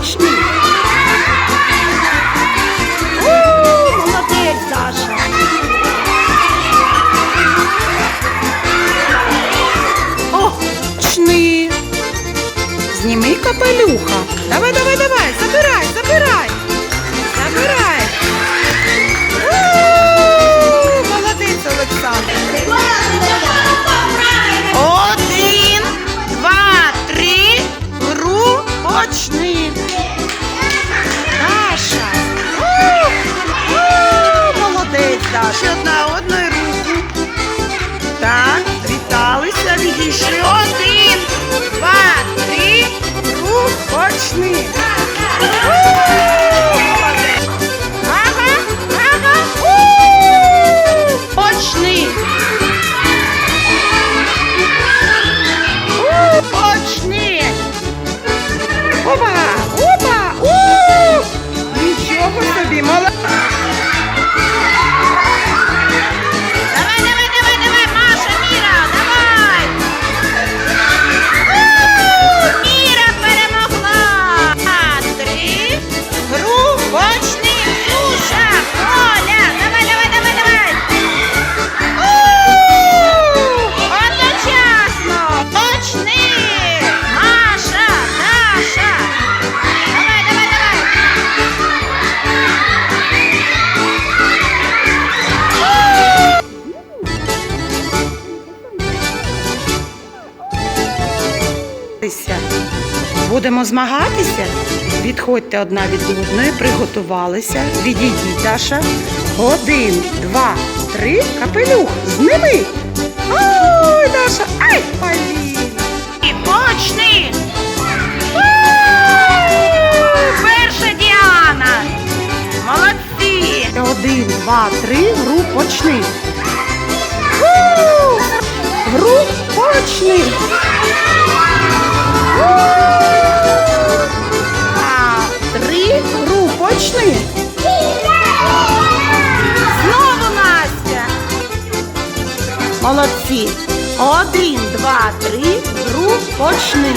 почни. Молодець, Даша. О, почни. Зніми капелюха. Давай, давай, давай, забирай, забирай. Забирай. Молодець, Олександр. Один, два, три. Гру Молодець, Даша. Ще одна одної руку. Так, віталися, відійшли. Один, два, три. Гру почни. У, молодець. Ага, ага. У, Почни. У, Почни. Опа, опа, у. Нічого собі, молодець. Будемо змагатися. Відходьте одна від одної, приготувалися. Відійдіть, Даша. Один, два, три. Капелюх. Зними. Ой, Даша. Ай, Поліна. І почни. Перша Діана. Молодці. Один, два, три. Гру почни. Гру почни. Молодці. Один, два, три, друг, почни.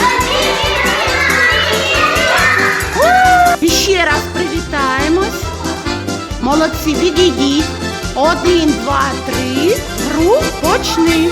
І ще раз привітаємось. Молодці, відійдіть. Один, два, три, гру, почни.